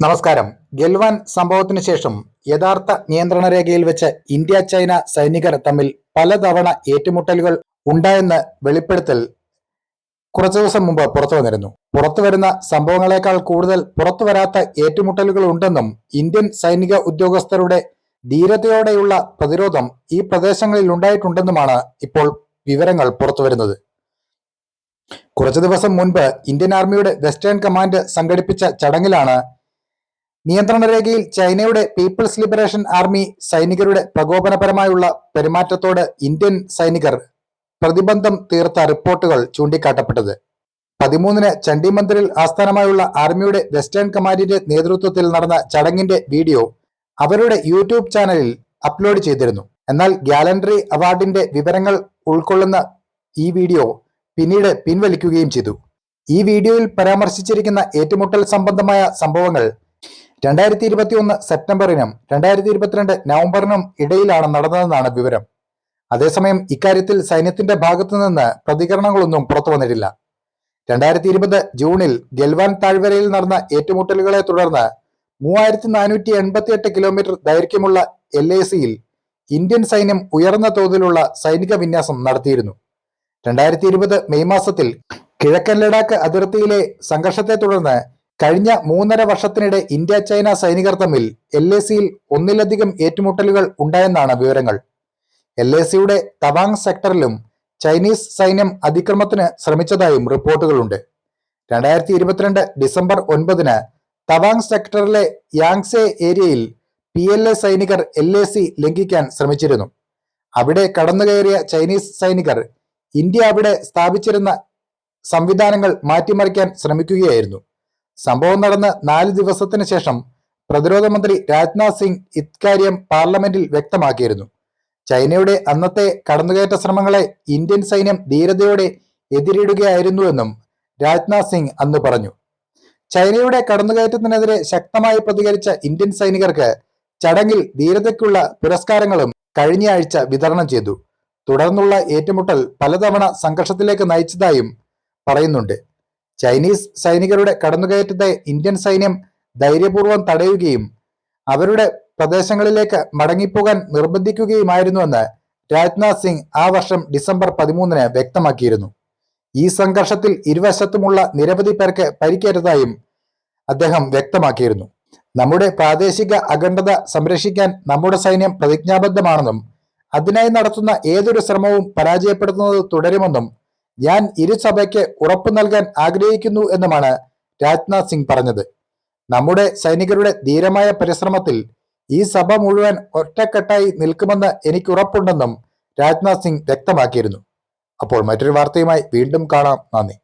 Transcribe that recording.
നമസ്കാരം. ഗൽവാൻ സംഭവത്തിന് ശേഷം യഥാർത്ഥ നിയന്ത്രണ രേഖയിൽ വെച്ച് ഇന്ത്യ ചൈന സൈനികർ തമ്മിൽ പലതവണ ഏറ്റുമുട്ടലുകൾ ഉണ്ടായെന്ന് വെളിപ്പെടുത്തൽ കുറച്ചു ദിവസം മുമ്പ് പുറത്തു വന്നിരുന്നു. പുറത്തു വരുന്ന സംഭവങ്ങളെക്കാൾ കൂടുതൽ പുറത്തു വരാത്ത ഏറ്റുമുട്ടലുകൾ ഉണ്ടെന്നും ഇന്ത്യൻ സൈനിക ഉദ്യോഗസ്ഥരുടെ ധീരതയോടെയുള്ള പ്രതിരോധം ഈ പ്രദേശങ്ങളിൽ ഉണ്ടായിട്ടുണ്ടെന്നുമാണ് ഇപ്പോൾ വിവരങ്ങൾ പുറത്തുവരുന്നത് കുറച്ചു ദിവസം മുൻപ് ഇന്ത്യൻ ആർമിയുടെ വെസ്റ്റേൺ കമാൻഡ് സംഘടിപ്പിച്ച ചടങ്ങിലാണ് നിയന്ത്രണ രേഖയിൽ ചൈനയുടെ പീപ്പിൾസ് ലിബറേഷൻ ആർമി സൈനികരുടെ പ്രകോപനപരമായുള്ള പെരുമാറ്റത്തോട് ഇന്ത്യൻ സൈനികർ പ്രതിബന്ധം തീർത്ത റിപ്പോർട്ടുകൾ ചൂണ്ടിക്കാട്ടപ്പെട്ടത്. പതിമൂന്നിന് ചണ്ഡിമന്ദിറിൽ ആസ്ഥാനമായുള്ള ആർമിയുടെ വെസ്റ്റേൺ കമാൻഡിന്റെ നേതൃത്വത്തിൽ നടന്ന ചടങ്ങിന്റെ വീഡിയോ അവരുടെ യൂട്യൂബ് ചാനലിൽ അപ്ലോഡ് ചെയ്തിരുന്നു. എന്നാൽ ഗ്യാലൻഡറി അവാർഡിന്റെ വിവരങ്ങൾ ഉൾക്കൊള്ളുന്ന ഈ വീഡിയോ പിന്നീട് പിൻവലിക്കുകയും ചെയ്തു. ഈ വീഡിയോയിൽ പരാമർശിച്ചിരിക്കുന്ന ഏറ്റുമുട്ടൽ സംബന്ധമായ സംഭവങ്ങൾ രണ്ടായിരത്തി ഇരുപത്തി ഒന്ന് സെപ്റ്റംബറിനും രണ്ടായിരത്തി ഇരുപത്തിരണ്ട് നവംബറിനും ഇടയിലാണ് നടന്നതെന്നാണ് വിവരം. അതേസമയം ഇക്കാര്യത്തിൽ സൈന്യത്തിന്റെ ഭാഗത്തു നിന്ന് പ്രതികരണങ്ങളൊന്നും പുറത്തു വന്നിട്ടില്ല. രണ്ടായിരത്തി ഇരുപത് ജൂണിൽ ഗൽവാൻ താഴ്വരയിൽ നടന്ന ഏറ്റുമുട്ടലുകളെ തുടർന്ന് മൂവായിരത്തി നാനൂറ്റി എൺപത്തി എട്ട് കിലോമീറ്റർ ദൈർഘ്യമുള്ള എൽ എ സിയിൽ ഇന്ത്യൻ സൈന്യം ഉയർന്ന തോതിലുള്ള സൈനിക വിന്യാസം നടത്തിയിരുന്നു. രണ്ടായിരത്തി ഇരുപത് മെയ് മാസത്തിൽ കിഴക്കൻ ലഡാക്ക് അതിർത്തിയിലെ സംഘർഷത്തെ തുടർന്ന് കഴിഞ്ഞ മൂന്നര വർഷത്തിനിടെ ഇന്ത്യ ചൈന സൈനികർ തമ്മിൽ എൽ എ സിയിൽ ഒന്നിലധികം ഏറ്റുമുട്ടലുകൾ ഉണ്ടായെന്നാണ് വിവരങ്ങൾ. എൽ എ സിയുടെ തവാങ് സെക്ടറിലും ചൈനീസ് സൈന്യം അതിക്രമത്തിന് ശ്രമിച്ചതായും റിപ്പോർട്ടുകളുണ്ട്. രണ്ടായിരത്തി ഇരുപത്തിരണ്ട് ഡിസംബർ ഒൻപതിന് തവാങ് സെക്ടറിലെ യാങ്സെ ഏരിയയിൽ പി എൽ എ സൈനികർ എൽ എ സി ലംഘിക്കാൻ ശ്രമിച്ചിരുന്നു. അവിടെ കടന്നുകയറിയ ചൈനീസ് സൈനികർ ഇന്ത്യ അവിടെ സ്ഥാപിച്ചിരുന്ന സംവിധാനങ്ങൾ മാറ്റിമറിക്കാൻ ശ്രമിക്കുകയായിരുന്നു. സംഭവം നടന്ന് നാല് ദിവസത്തിന് ശേഷം പ്രതിരോധ മന്ത്രി രാജ്നാഥ് സിംഗ് ഇക്കാര്യം പാർലമെന്റിൽ വ്യക്തമാക്കിയിരുന്നു. ചൈനയുടെ അന്നത്തെ കടന്നുകയറ്റ ശ്രമങ്ങളെ ഇന്ത്യൻ സൈന്യം ധീരതയോടെ എതിരിടുകയായിരുന്നുവെന്നും രാജ്നാഥ് സിംഗ് അന്ന് പറഞ്ഞു. ചൈനയുടെ കടന്നുകയറ്റത്തിനെതിരെ ശക്തമായി പ്രതികരിച്ച ഇന്ത്യൻ സൈനികർക്ക് ചടങ്ങിൽ ധീരതയ്ക്കുള്ള പുരസ്കാരങ്ങളും കഴിഞ്ഞയാഴ്ച വിതരണം ചെയ്തു. തുടർന്നുള്ള ഏറ്റുമുട്ടൽ പലതവണ സംഘർഷത്തിലേക്ക് നയിച്ചതായും പറയുന്നുണ്ട്. ചൈനീസ് സൈനികരുടെ കടന്നുകയറ്റത്തെ ഇന്ത്യൻ സൈന്യം ധൈര്യപൂർവം തടയുകയും അവരുടെ പ്രദേശങ്ങളിലേക്ക് മടങ്ങിപ്പോകാൻ നിർബന്ധിക്കുകയുമായിരുന്നുവെന്ന് രാജ്നാഥ് സിംഗ് ആ വർഷം ഡിസംബർ പതിമൂന്നിന് വ്യക്തമാക്കിയിരുന്നു. ഈ സംഘർഷത്തിൽ ഇരുവശത്തുമുള്ള നിരവധി പേർക്ക് പരിക്കേറ്റതായും അദ്ദേഹം വ്യക്തമാക്കിയിരുന്നു. നമ്മുടെ പ്രാദേശിക അഖണ്ഡത സംരക്ഷിക്കാൻ നമ്മുടെ സൈന്യം പ്രതിജ്ഞാബദ്ധമാണെന്നും അതിനായി നടത്തുന്ന ഏതൊരു ശ്രമവും പരാജയപ്പെടുത്തുന്നത് തുടരുമെന്നും ഞാൻ ഇരുസഭയ്ക്ക് ഉറപ്പു നൽകാൻ ആഗ്രഹിക്കുന്നു എന്നുമാണ് രാജ്നാഥ് സിംഗ് പറഞ്ഞത്. നമ്മുടെ സൈനികരുടെ ധീരമായ പരിശ്രമത്തിൽ ഈ സഭ മുഴുവൻ ഒറ്റക്കെട്ടായി നിൽക്കുമെന്ന് എനിക്ക് ഉറപ്പുണ്ടെന്നും രാജ്നാഥ് സിംഗ് വ്യക്തമാക്കിയിരുന്നു. അപ്പോൾ മറ്റൊരു വാർത്തയുമായി വീണ്ടും കാണാം. നന്ദി.